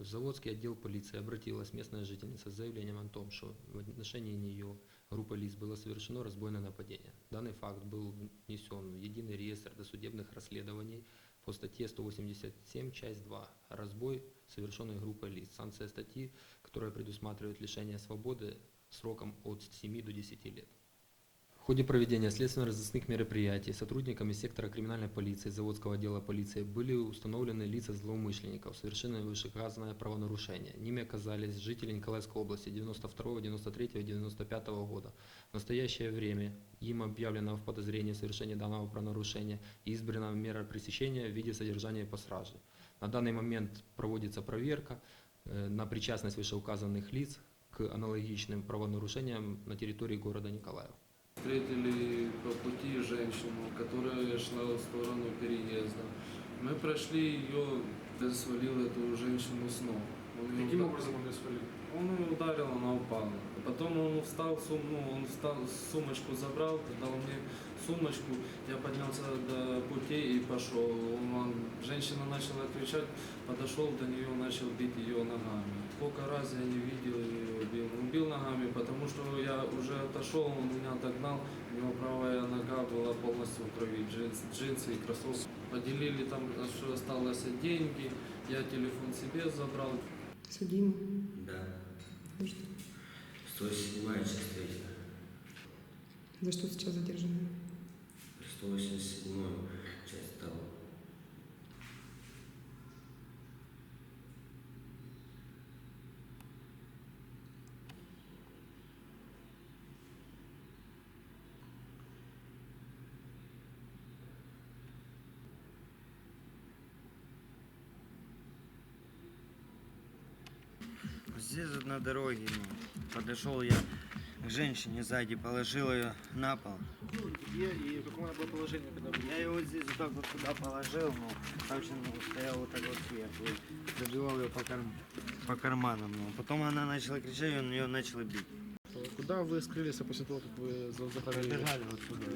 Заводский отдел полиции обратилась местная жительница с заявлением о том, что в отношении нее группой лиц было совершено разбойное нападение. Данный факт был внесен в единый реестр досудебных расследований по статье 187, часть 2 «Разбой, совершенный группой лиц». Санкция статьи, которая предусматривает лишение свободы сроком от 7 до 10 лет. В ходе проведения следственно-розыскных мероприятий сотрудниками сектора криминальной полиции Заводского отдела полиции были установлены лица злоумышленников, совершенные вышеуказанное правонарушение. Ними оказались жители Николаевской области 92, 93 и 95 года. В настоящее время им объявлено в подозрении в данного правонарушения и избрана мера пресечения в виде содержания по страже. На данный момент проводится проверка э, на причастность вышеуказанных лиц к аналогичным правонарушениям на территории города Николаева. Встретили по пути женщину, которая шла в сторону переезда. Мы прошли ее, я свалил эту женщину с ног. Он Каким удар- образом он ее свалил? Он ее ударил, она упала. Потом он встал, сум, ну, он встал, сумочку забрал, дал мне сумочку, я поднялся до путей и пошел. Он- женщина начала кричать, подошел до нее, начал бить ее ногами. Сколько раз я не видел ее бил. Он бил ногами, потому что я уже отошел, он меня догнал, у него правая нога была полностью в крови, джинс- джинсы и кроссовки. Поделили там, что осталось деньги, я телефон себе забрал, Судимый. Да. За что? 107 часть 3. За что сейчас задержаны? 187 часть 2. Здесь вот на дороге ну, подошел я к женщине сзади, положил ее на пол. Где и в каком она была положении, когда вы... Я ее вот здесь вот так вот сюда положил, ну, так что ну, стоял вот так вот сверху. и Забивал ее по, карм- по карманам. Ну. Потом она начала кричать, и он ее начал бить. Куда вы скрылись после того, как вы за- запалили? Побежали вот сюда.